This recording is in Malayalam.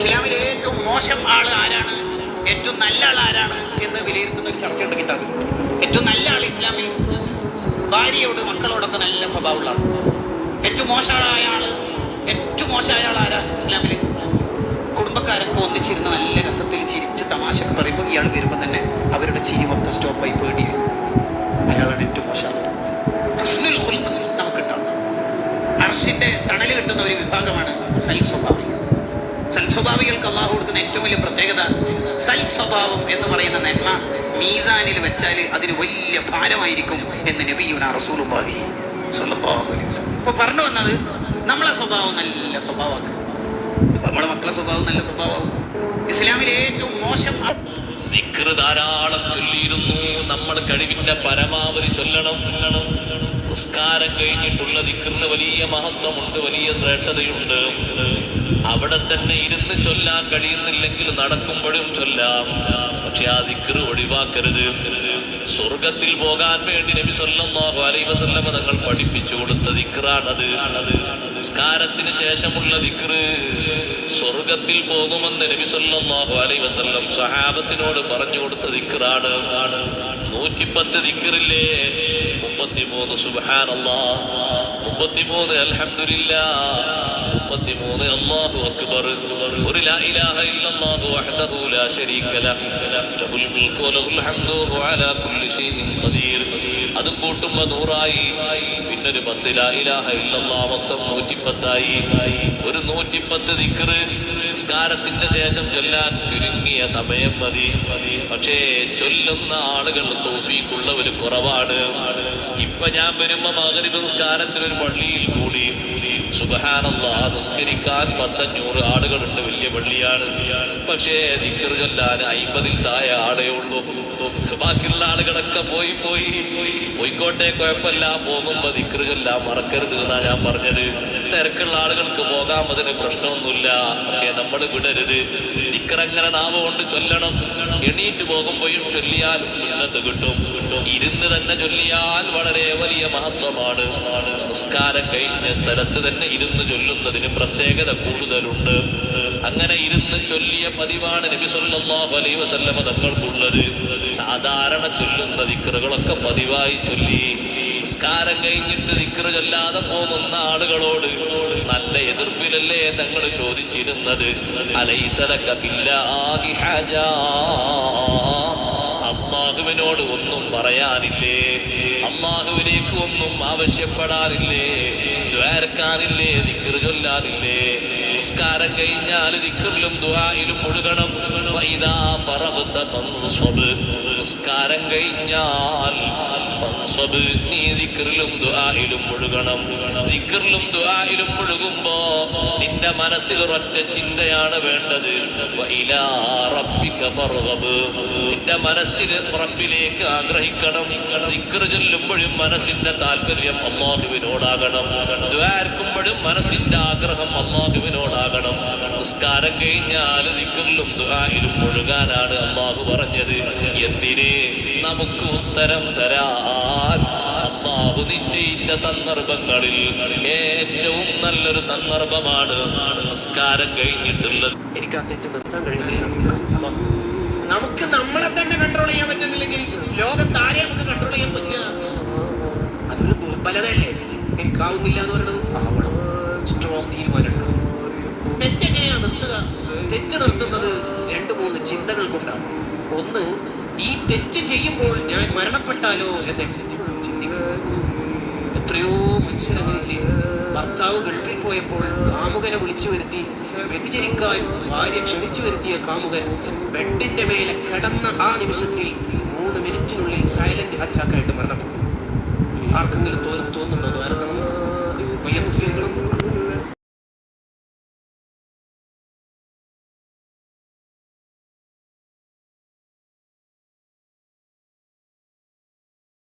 ഇസ്ലാമിലെ ഏറ്റവും മോശം ആൾ ആരാണ്? ഏറ്റവും നല്ല ആൾ ആരാണ് എന്ന് വിലയിരുത്തുന്ന ഒരു ചർച്ചയുണ്ട് കിതാബ്. ഏറ്റവും നല്ല ആൾ ഇസ്ലാമിൽ ഭാര്യയോട് മക്കളോടൊക്കെ നല്ല സ്വഭാവമുള്ള ആൾ ഏറ്റവും മോശമായ ആൾ ഏറ്റവും മോശമായ ആൾ ആരാ ഇസ്ലാമിൽ കുടുംബക്കാരൊക്കെ ഒന്നിച്ചിരുന്ന് നല്ല രസത്തിൽ ചിരിച്ച് തമാശക്ക് പറയുമ്പോൾ ഇയാൾ വരുമ്പോൾ തന്നെ അവരുടെ ചിരി മൊത്തം സ്റ്റോപ്പായി പേടിയായി അയാളാണ് ഏറ്റവും മോശം. നമുക്ക് കിട്ടാം. അർഷിന്റെ തണൽ കിട്ടുന്ന ഒരു വിഭാഗമാണ് സൈസ് സ്വഭാവികൾ സൽ സ്വഭാവികൾക്ക് അള്ളാഹു കൊടുക്കുന്ന ഏറ്റവും വലിയ പ്രത്യേകത സൽ സ്വഭാവം എന്ന് പറയുന്ന നന്മ മീസാനിൽ വെച്ചാൽ അതിന് വലിയ ഭാരമായിരിക്കും എന്ന് നബിയുന റസൂലുബാഹി അപ്പൊ പറഞ്ഞു വന്നത് നമ്മളെ സ്വഭാവം നല്ല സ്വഭാവമാക്കുക നമ്മളെ മക്കളെ സ്വഭാവം നല്ല സ്വഭാവമാവും ഇസ്ലാമിലെ ഏറ്റവും മോശം ധാരാളം ചൊല്ലിയിരുന്നു. നമ്മൾ കഴിവിന്റെ പരമാവധി ചൊല്ലണം ചൊല്ലണം. നിസ്കാരം കഴിഞ്ഞിട്ടുള്ള ദിക്റിന് വലിയ മഹത്വമുണ്ട് വലിയ ശ്രേഷ്ഠതയുണ്ട്. അവിടെ തന്നെ ഇരുന്ന് ചൊല്ലാൻ കഴിയുന്നില്ലെങ്കിൽ നടക്കുമ്പോഴും ചൊല്ലാം. പക്ഷെ ആ ദിക്റ് ഒഴിവാക്കരുത്. സ്വർഗത്തിൽ പോകാൻ വേണ്ടി നബി സല്ലല്ലാഹു അലൈഹി വസല്ലമ തങ്ങൾ പഠിപ്പിച്ചു കൊടുത്ത ദിക്റാണത്. നിസ്കാരത്തിന് ശേഷമുള്ള ദിക്റ് സ്വർഗത്തിൽ പോകുമെന്ന് നബി സല്ലല്ലാഹു അലൈഹി വസല്ലം സഹാബത്തിനോട് പറഞ്ഞു കൊടുത്ത ദിക്റാണ്. നൂറ്റിപ്പത്ത് ദിക്റില്ലേ? മുപ്പത്തിമൂന്ന് സുബ്ഹാനല്ലാ. മുപ്പത്തിമൂന്ന് അൽഹംദുലില്ലാ. മുപ്പത്തിമൂന്ന് അല്ലാഹു അക്ബർ. ഒരു ലാ ഇലാഹ ഇല്ലല്ലാഹു വഹ്ദഹു ലാ ശരീക ലഹു. ലഹുൽ മുൽക്കു വലഹുൽ ഹംദു അലാ കുല്ലി ഷൈഇൻ ഖദീർ. അതും കൂട്ടുമ്പോ നൂറായി. പിന്നൊരു പത്ത് ലാ ഇലാഹ ഇല്ലല്ലാഹ് മൊത്തം നൂറ്റിപ്പത്തായി. ഒരു നൂറ്റിപ്പത്ത് ദിക്ർ നിസ്കാരത്തിന്റെ ശേഷം ചൊല്ലാൻ ചുരുങ്ങിയ സമയം മതി. പക്ഷേ ചൊല്ലുന്ന ആളുകൾ തോഫീക്കുള്ളവർ കുറവാണ്. ഇപ്പൊ ഞാൻ വരുമ്പോ മകരിബ് നിസ്കാരത്തിൽ ഒരു പള്ളിയിൽ കൂടി സുബഹാനല്ലാ നിസ്കരിക്കാൻ പത്തഞ്ഞൂറ് ആളുകളുണ്ട് വലിയ പള്ളിയാണ്. പക്ഷേ ദിക്കറ് ചൊല്ലാൻ അയിമ്പതിൽ താഴെ ആളേ ഉള്ളൂ. ബാക്കിയുള്ള ആളുകളൊക്കെ പോയി പോയി. പോയിക്കോട്ടെ കുഴപ്പമില്ല. പോകുമ്പോ ചൊല്ലാൻ മറക്കരുത് എന്നാ ഞാൻ പറഞ്ഞത്. തിരക്കുള്ള ആളുകൾക്ക് പോകാൻ അതിന് പ്രശ്നമൊന്നുമില്ല. പക്ഷേ നമ്മൾ വിടരുത്. ഇക്കറങ്ങനെ നാവ് കൊണ്ട് ചൊല്ലണം. എണീറ്റ് പോകുമ്പോഴും ചൊല്ലിയാലും സുന്നത്ത് കിട്ടും. ഇരുന്ന് തന്നെ ചൊല്ലിയാൽ വളരെ വലിയ മഹത്വമാണ്. നിസ്കാരം കഴിഞ്ഞ സ്ഥലത്ത് തന്നെ ഇരുന്ന് ചൊല്ലുന്നതിന് പ്രത്യേകത കൂടുതലുണ്ട്. അങ്ങനെ ഇരുന്ന് ചൊല്ലിയ പതിവാണ് നബി സല്ലല്ലാഹു അലൈഹി വസല്ലമ തങ്ങൾക്കുള്ളത്. സാധാരണ ചൊല്ലുന്ന ദിക്റുകളൊക്കെ പതിവായി ചൊല്ലി നിസ്കാരം കഴിഞ്ഞിട്ട് നിക്കറുകല്ലാതെ പോകുന്ന ആളുകളോട് നല്ല എതിർപ്പിലല്ലേ തങ്ങൾ ചോദിച്ചിരുന്നത്? അമ്മാഹുവിനോട് ഒന്നും പറയാനില്ലേ? അള്ളാഹുവിലേക്ക് ഒന്നും ആവശ്യപ്പെടാനില്ലേ? ദ്വാരക്കാനില്ലേ? നിക്കറുകൊല്ലാനില്ലേ നിസ്കാരം കഴിഞ്ഞാൽ നിക്കറിലും ദുആയിലും മുഴുകണം നിസ്കാരം കഴിഞ്ഞാൽ നീ ദിക്കറിലും ദുആയിലും മുഴുകണം ദിക്കറിലും ദുആയിലും മുഴുകുമ്പോ നിന്റെ മനസ്സിൽ ഒരൊറ്റ ചിന്തയാണ് വേണ്ടത്. നിന്റെ മനസ്സിൽ റബ്ബിലേക്ക് ആഗ്രഹിക്കണം. ദിക്റ് ചൊല്ലുമ്പോഴും മനസ്സിന്റെ താല്പര്യം അള്ളാഹുവിനോടാകണം ദ്വാർക്കുമ്പോഴും മനസ്സിന്റെ ആഗ്രഹം അള്ളാഹുവിനോടാകണം നിസ്കാരം കഴിഞ്ഞാൽ ദിക്റിലും ദുആയിലും മുഴുകാനാണ് അള്ളാഹു പറഞ്ഞത്. എന്തിന്? നമുക്ക് ഉത്തരം തരാൻ. അള്ളാഹു നിശ്ചയിച്ച സന്ദർഭങ്ങളിൽ ഏറ്റവും നല്ലൊരു സന്ദർഭമാണ് നമസ്കാരം കഴിഞ്ഞിട്ടുള്ളത്. എനിക്ക് ആ തെറ്റ് നിർത്താൻ കഴിയുന്നില്ല. നമുക്ക് നമ്മളെ തന്നെ കൺട്രോൾ ചെയ്യാൻ പറ്റുന്നില്ലെങ്കിൽ ലോകത്താരെ നമുക്ക് കൺട്രോൾ ചെയ്യാൻ പറ്റുക അതൊരു ദുർബലതയല്ലേ? എനിക്കാവുന്നില്ല എന്ന് പറയുന്നത് ആവണം. സ്ട്രോങ് തീരുമാനം എടുക്കണം. തെറ്റെങ്ങനെയാ നിർത്തുക. തെറ്റ് നിർത്തുന്നത് രണ്ട് മൂന്ന് ചിന്തകൾ കൊണ്ടാണ്. ഒന്ന് ഈ തെറ്റ് ചെയ്യുമ്പോൾ ഞാൻ മരണപ്പെട്ടാലോ എന്ന് എത്രയോ മനുഷ്യരങ്ങളില്ലേ ഭർത്താവ് ഗൾഫിൽ പോയപ്പോൾ കാമുകനെ വിളിച്ചു വരുത്തി വ്യതിചരിക്കാൻ ഭാര്യ ക്ഷണിച്ചു വരുത്തിയ കാമുകൻ ബെഡിന്റെ മേലെ കിടന്ന ആ നിമിഷത്തിൽ മൂന്ന് മിനിറ്റിനുള്ളിൽ സൈലന്റ് അറ്റാക്ക് ആയിട്ട് മരണപ്പെട്ടു. ആർക്കെങ്കിലും തോന്നും